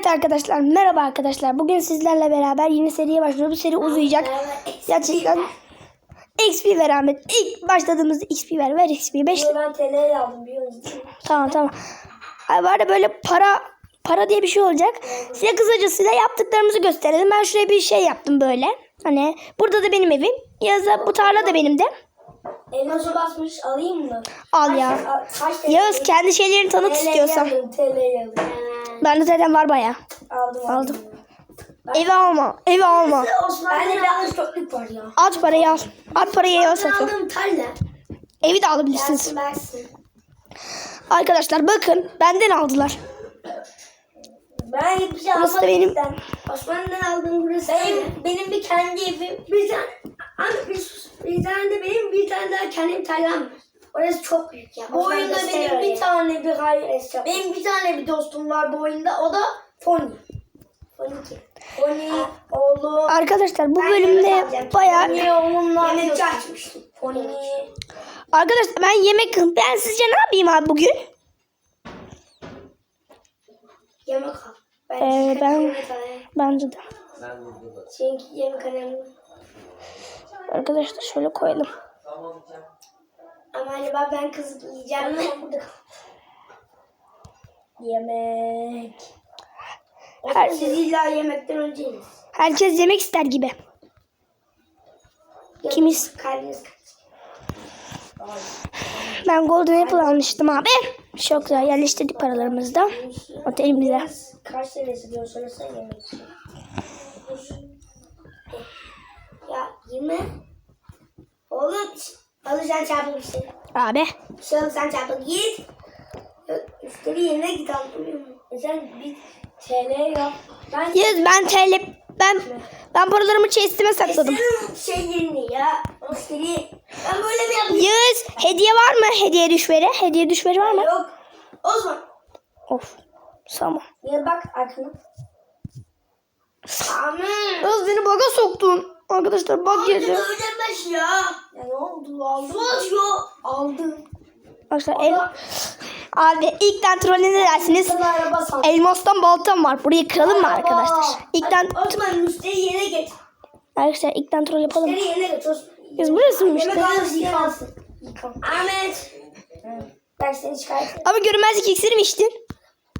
Evet arkadaşlar merhaba arkadaşlar. Bugün sizlerle beraber yeni seriye başlıyoruz. Bu seri uzayacak. Gerçekten XP ver Ahmet. İlk başladığımızda XP ver. Ver XP. 5 Ben TL aldım biliyor musun? Tamam tamam. Ay var da böyle para para diye bir şey olacak. Size kısacasıyla yaptıklarımızı gösterelim. Ben şuraya bir şey yaptım böyle. Hani burada da benim evim. Yazda bu tarla da benim de. Elması basmış alayım mı? Al ya. Kaç- Kaç TL? Yağız kendi şeylerini tanıt istiyorsan. alayım, TL. Bende zaten var baya. Aldım Aldım. Evi alma. Evi alma. Bende biraz çokluk var ya. At parayı al. At parayı. Aldım tarla. Evi de alabilirsiniz. Versin versin. Arkadaşlar bakın benden aldılar. Ben hiçbir şey Burası da almadım benim. Osman'dan aldım burası. Benim, benim bir kendi evim. Bir tane, bir, tane de benim bir tane daha kendim tarlam var. Orası çok büyük ya. Bu oyunda benim bir tane bir hayır eşya. Benim bir tane bir dostum var bu oyunda. O da Foni. Foni kim? Foni. Arkadaşlar bu Ben bölümde yemek bayağı Foni oğlumla yemekçi açmıştım. Foni. Arkadaşlar ben yemek ben sizce ne yapayım abi bugün? Yemek al. Ben, Ee, ben- yemek. Bence de. Çünkü yemek önemli. Arkadaşlar şöyle koyalım. Ama acaba ben kız yiyeceğim mi? Yemek. Her- Siz illa yemekten önceyiz. Herkes yemek ister gibi. Kimiz? Kalbiniz? Ben Golden Apple almıştım abi. Çok güzel yerleştirdik paralarımızı da. Otelimize. Kaç tanesi diyor söylesene yemek için. Ya yeme. Oğlum alırsan çarpı bir şey. Abi. Bir şey alırsan çarpı git. Üstleri yerine git anlamıyor? E sen bir TL yap. Ben Yaz ben TL ben ben paralarımı chest'ime sakladım. Senin şey yerine ya. O seni. Ben böyle mi yapayım? Yağız hediye var mı? Hediye düşveri. Hediye düşveri var mı? Yok. Osman. Of. Tamam. Ya bak arkana. Amin. Yağız beni baga soktun. Arkadaşlar bak girdi. Ödemez ya. Ya ne oldu? Aldım. Su atıyor. Aldım. Arkadaşlar el... Abi ilkten trole ne dersiniz? Araba sal. Elmastan baltam var. Burayı kıralım mı arkadaşlar? İlkten Osman müşteri yere geç. arkadaşlar ilkten troll yapalım. Müşteri yerine geç. Osman. Biz burası mı Yemek işte? alsın yıkansın. Yıkan. Ahmet. Ben seni çıkartayım. Abi görünmezlik iksiri mi içtin?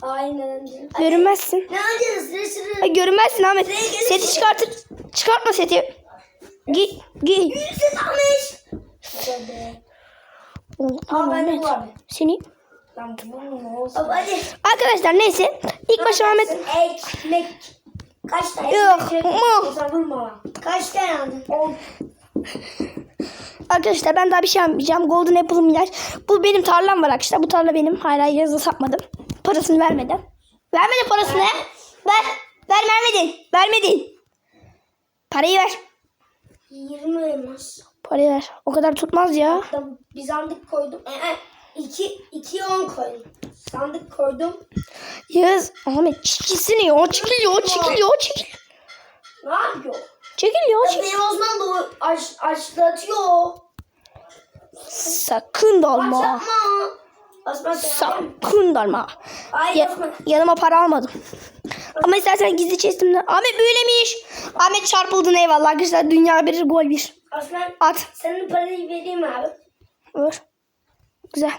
Aynen. Görünmezsin. Ne yapacağız? Ay görünmezsin Ahmet. Seti çıkartır. Çıkartma seti. Oh, Aa tamam bende Ahmet. bu abi. Seni. Arkadaşlar neyse. İlk başta Ahmet. Ekmek. Kaç tane? Yok. Kaç tane aldın? On. Arkadaşlar ben daha bir şey yapmayacağım. Golden Apple'ım yer. Bu benim tarlam var arkadaşlar. Bu tarla benim. Hala yazı satmadım. Parasını vermedi. Vermedi parasını. Ver. Ver vermedin. Vermedin. Parayı ver. 20 elmas. Parayı ver. O kadar tutmaz ya. Bir sandık koydum. Ee, iki, iki on koydum. Sandık koydum. Yağız. Ahmet çekilsene ya. Çekil ya. Çekil ya. Çekil. Ne yapıyor? Çekil ya. Ya Çekil. Benim Osman da aç, açlatıyor. Sakın dalma. Açlatma. Osman sen? Sakın dalma. Ay Ya, Osman. yanıma para almadım. Ama istersen gizli chestimden. Ahmet böylemiş. Ahmet çarpıldın eyvallah. Arkadaşlar dünya bir gol bir. Osman At. senin parayı vereyim abi. Vur. Güzel.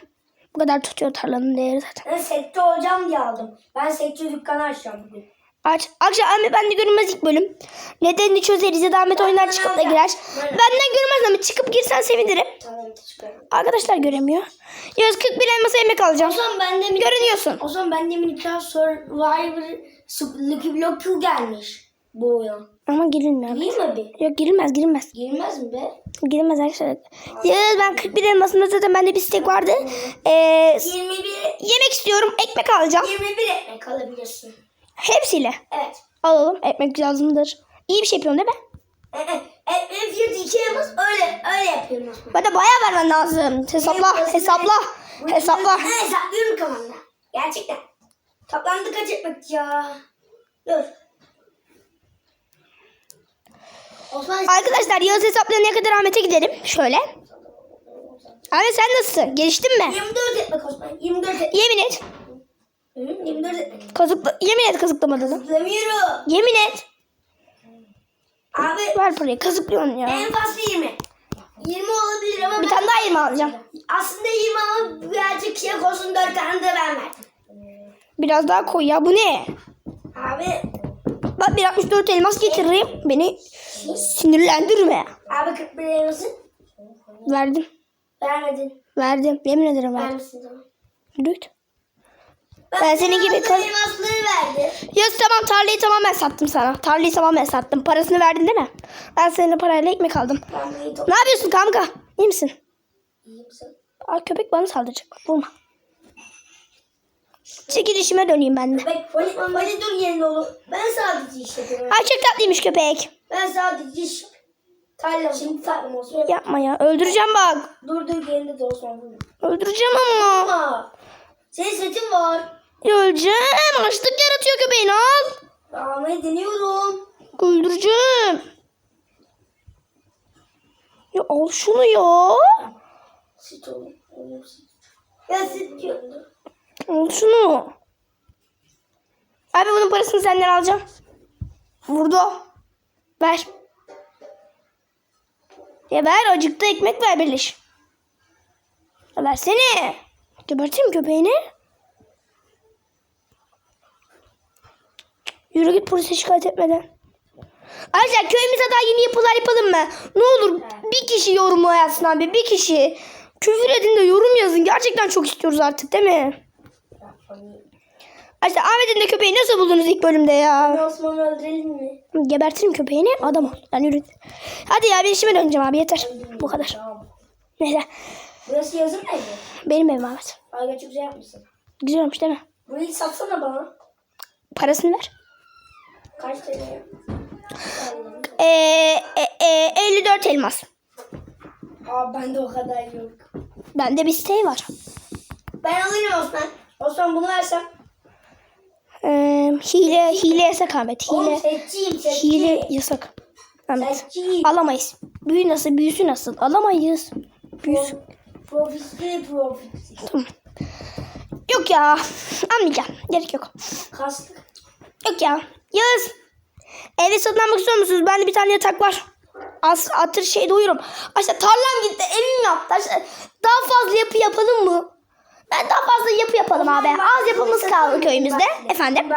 Bu kadar tutuyor tarlanın değeri zaten. Ben sektör olacağım diye aldım. Ben sektör dükkanı açacağım bugün. Aç. Akşam Ahmet bende görünmez ilk bölüm. Nedenini çözeriz ya da Ahmet oyundan çıkıp da girer. Benden görünmez ama çıkıp girsen sevinirim. Tamam çıkarım. Arkadaşlar göremiyor. Yaz 41 elmasa yemek alacağım. O zaman ben de mi... Görünüyorsun. O zaman ben de Minecraft Survivor Lucky Block 2 gelmiş. Bu oyun. Ama girilmiyor. Değil mi bir? Yok girilmez girilmez. Girmez mi be? Girilmez arkadaşlar. Yaz ben 41 elmasında zaten bende bir stek vardı. Ee, 21, yemek istiyorum. Ekmek alacağım. 21 ekmek alabilirsin. Hepsiyle. Evet. Alalım. Ekmek lazımdır. İyi bir şey yapıyorsun değil mi? Ekmeğin fiyatı 2 elmas öyle öyle yapıyorum aslında. Bana bayağı vermen lazım. Hesapla. Hesapla. Hesapla. Ha, hesaplıyorum kafamda. Gerçekten. Toplamda kaç ekmek ya? Dur. Osman Arkadaşlar Yağız hesaplarına kadar Ahmet'e gidelim. Şöyle. Ahmet sen nasılsın? Geliştin mi? 24 ekmek Osman. 24 ekmek. Yemin et. Hı, 24 ekmek. Kazıkla yemin et kazıklamadığını. Zıplamıyorum. Yemin et. Abi Ver parayı kazıklıyorsun ya. en fazla 20. 20 olabilir ama Bir tane daha 20 alacağım. Aslında 20 ama birazcık kıyak olsun 4 tane de ben verdim. Biraz daha koy ya bu ne? Abi, Bak 164 elmas getiririm. Beni sinirlendirme. abi 41 elmasın. Verdim. Vermedin. Verdim. Yemin ederim verdim. Vermişsin tamam. Lüt. Ben senin gibi kaz- elmasları verdim. Ya tamam tarlayı tamamen sattım sana. Tarlayı tamamen sattım. Parasını verdin değil mi? Ben senin parayla ekmek aldım. Ne yapıyorsun kanka? İyi misin? İyi misin? Aa, köpek bana saldıracak. Vurma. Çekil işime döneyim ben de. Bek, Vali, Vali dur yerinde oğlum. Ben sadece iş yapıyorum. Ay çok tatlıymış köpek. Ben sadece iş Tarlam. Şimdi tarlam olsun. Yapma ya. Öldüreceğim bak. Dur dur yerinde de olsun. Öldüreceğim ama. Ama senin setin var. Öleceğim. Açlık yaratıyor köpeğin al. Almayı deniyorum. Öldüreceğim. Ya al şunu ya. Süt oğlum. Ya süt diyordu. Al şunu. Abi bunun parasını senden alacağım. Vurdu. Ver. Ya ver acıktı ekmek ver Birleş. Ya versene. Geberteyim köpeğini. Yürü git polise şikayet etmeden. Arkadaşlar köyümüze daha yeni yapılar yapalım mı? Ne olur bir kişi yorumla yazsın abi bir kişi. Küfür edin de yorum yazın. Gerçekten çok istiyoruz artık değil mi? Arkadaşlar Ahmet'in de köpeği nasıl buldunuz ilk bölümde ya? Osman'ı öldürelim mi? Gebertirim köpeğini adam ol. Yani yürü. Hadi ya ben işime döneceğim abi yeter. Bu kadar. Tamam. Neyse. Burası yazın mı evi? Benim evim Ahmet. Ay çok güzel yapmışsın. Güzel olmuş değil mi? Burayı satsana bana. Parasını ver. Kaç TL? Ee, e, e, 54 elmas. Aa bende o kadar yok. Bende bir sitey var. Ben alırım Osman. Osman bunu versem. Ee, hile, hile yasak Ahmet. Oğlum Hile, seçeyim seçeyim. hile yasak. Ahmet. Seçeyim. Alamayız. Büyü nasıl, büyüsü nasıl? Alamayız. Büyüsü. Profisi profisi. Tamam. Yok ya. Almayacağım. Gerek yok. Kaslık. Yok ya. Yağız. Eve satın istiyor musunuz? Bende bir tane yatak var. As, atır şey doyurum. Aslında tarlam gitti. Evim yaptı. Aslında daha fazla yapı yapalım mı? Ben daha fazla yapı yapalım abi. Az yapımız kaldı köyümüzde. Efendim.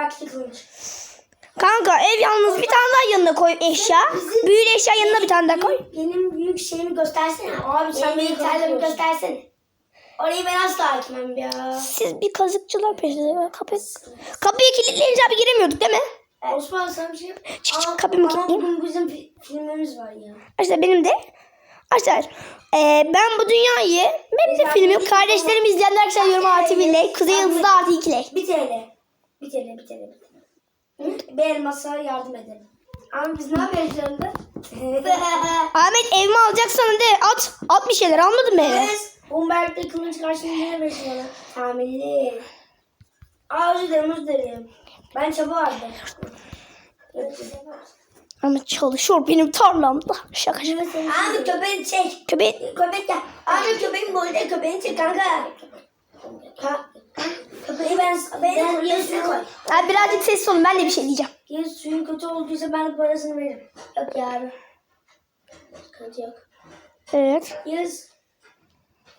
Kanka ev yalnız bir tane daha yanına koy eşya. Büyülü eşya yanına bir tane daha koy. Benim büyük şeyimi göstersene. Abi sen benim tarlamı göstersene. Orayı ben asla hakimem ya. Siz bir kazıkçılar peşinde. Kapı, kapıyı kilitleyince abi giremiyorduk değil mi? Osman sana bir şey yap. Çık, çık, kapımı kilitleyeyim. Bizim fi- filmimiz var ya. Arkadaşlar benim de Arkadaşlar eee, ben bu dünyayı benim de filmim kardeşlerim izleyenler arkadaşlar yorum artı bile Kuzey Yıldızı artı. 1 TL. 1 TL, 1 TL, 1 TL. Bir elmasa yardım edelim. Ama biz ne yapıyoruz yanında? Ahmet evimi alacaksan de at. At bir şeyler almadın mı eve? Biz Umbert'te kılıç karşılığında bana? Tamirli. Aa özür dilerim özür dilerim. Ben çaba vardı. Ahmet çalışıyor benim tarlamda. Şaka şaka. Abi köpeği çek. Köpeği Köpek gel. Abi köpeğin boyunda köpeğini çek kanka. Ha, köpeği ben ben yine suyu koy. Abi birazcık sessiz olun ben de bir şey diyeceğim. Yine suyun kötü olduysa ben parasını veririm. Yok ya abi. Sıkıntı yok. Evet. Yes.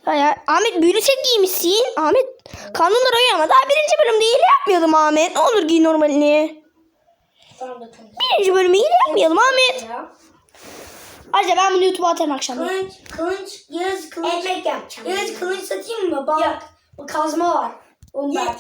Hayır. Ahmet büyülü set giymişsin. Ahmet kanunlara uy ama daha birinci bölümde hile yapmayalım Ahmet. Ne olur giy normalini. Birinci bölümü hile yapmayalım Ahmet. Ya. Ayrıca ben bunu YouTube'a atarım akşam. Kılıç, kılıç, yaz kılıç. Ekmek yapacağım. Yaz kılıç satayım mı? Bak, bu kazma var. Umber.